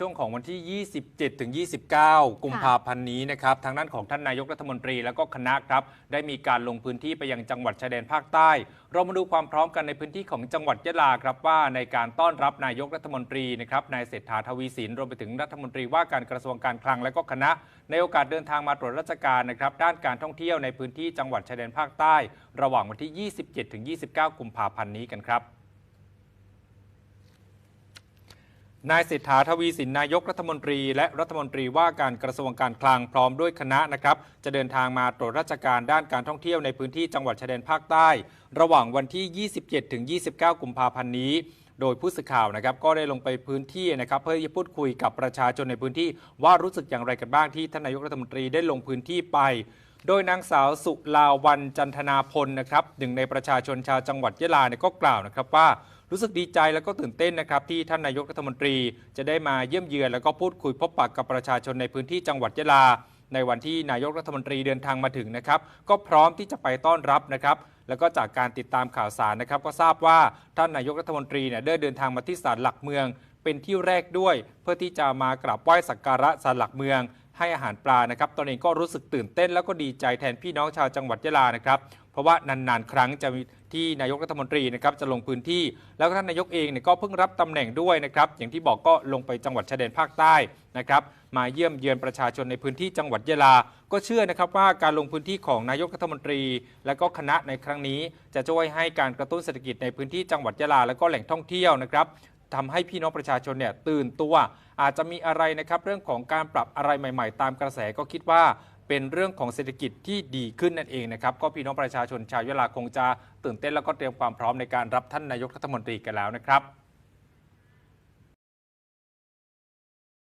ช่วงของวันที่ 27 ถึง 29 กุมภาพันธ์นี้นะครับ ทางด้านของท่านนายกรัฐมนตรีและก็คณะครับ ได้มีการลงพื้นที่ไปยังจังหวัดชายแดนภาคใต้ เรามาดูความพร้อมกันในพื้นที่ของจังหวัดยะลาครับว่าในการต้อนรับนายกรัฐมนตรีนะครับ นายเศรษฐาทวีสิน รวมไปถึงรัฐมนตรีว่าการกระทรวงการคลังและก็คณะ ในโอกาสเดินทางมาตรวจราชการนะครับ ด้านการท่องเที่ยวในพื้นที่จังหวัดชายแดนภาคใต้ ระหว่างวันที่ 27 ถึง 29 กุมภาพันธ์นี้กันครับ นายเศรษฐาทวีสินนายกรัฐมนตรี และรัฐมนตรีว่าการกระทรวงการคลังพร้อมด้วยคณะนะครับจะเดินทางมาตรวจราชการด้านการท่องเที่ยวในพื้นที่จังหวัดชายแดนภาคใต้ ระหว่างวันที่ 27-29 กุมภาพันธ์นี้ โดยผู้สื่อข่าวนะครับก็ได้ลงไปพื้นที่นะครับเพื่อจะพูดคุยกับประชาชนในพื้นที่ ว่ารู้สึกอย่างไรกันบ้างที่ท่านนายกรัฐมนตรีได้ลงพื้นที่ไปโดยนางสาวสุลาวันจันทนาพลนะครับหนึ่งในประชาชนชาวจังหวัดยะลาเนี่ยก็กล่าวนะครับว่า รู้สึกดีใจแล้วก็ตื่นเต้นนะครับที่ท่านนายกรัฐมนตรีจะได้มาเยี่ยมเยือน แล้วก็พูดคุยพบปะกับประชาชนในพื้นที่จังหวัดยะลา ในวันที่นายกรัฐมนตรีเดินทางมาถึงนะครับ ก็พร้อมที่จะไปต้อนรับนะครับแล้วก็จากการติดตามข่าวสารนะครับ ก็ทราบว่าท่านนายกรัฐมนตรีเนี่ยได้เดินทางมาที่ศาลหลักเมือง เป็นที่แรกด้วย เพื่อที่จะมากราบไหว้สักการะศาลหลักเมือง ให้อาหารปลานะครับตนเองก็รู้สึกตื่นเต้น แล้วก็ดีใจแทนพี่น้องชาวจังหวัดยะลานะครับ เพราะว่านานๆ ครั้งจะมีที่นายกรัฐมนตรีนะครับจะลงพื้นที่ แล้วท่านนายกเองเนี่ยก็เพิ่งรับตำแหน่งด้วยนะครับ อย่างที่บอกก็ลงไปจังหวัดชายแดนภาคใต้นะครับ มาเยี่ยมเยือนประชาชนในพื้นที่จังหวัดยะลา ก็เชื่อนะครับว่าการลงพื้นที่ของนายกรัฐมนตรี และก็คณะในครั้งนี้ จะช่วยให้การกระตุ้นเศรษฐกิจในพื้นที่จังหวัดยะลา และก็แหล่งท่องเที่ยวนะครับ ทำให้พี่น้องประชาชนเนี่ยตื่นตัว อาจจะมีอะไรนะครับเรื่องของการปรับอะไรใหม่ ๆ ตามกระแสก็คิดว่าเป็นเรื่องของเศรษฐกิจที่ดีขึ้นนั่นเองนะครับ ก็พี่น้องประชาชนชาวยะลาคงจะตื่นเต้นแล้วก็เตรียมความพร้อมในการรับท่านนายกรัฐมนตรีกันแล้วนะครับ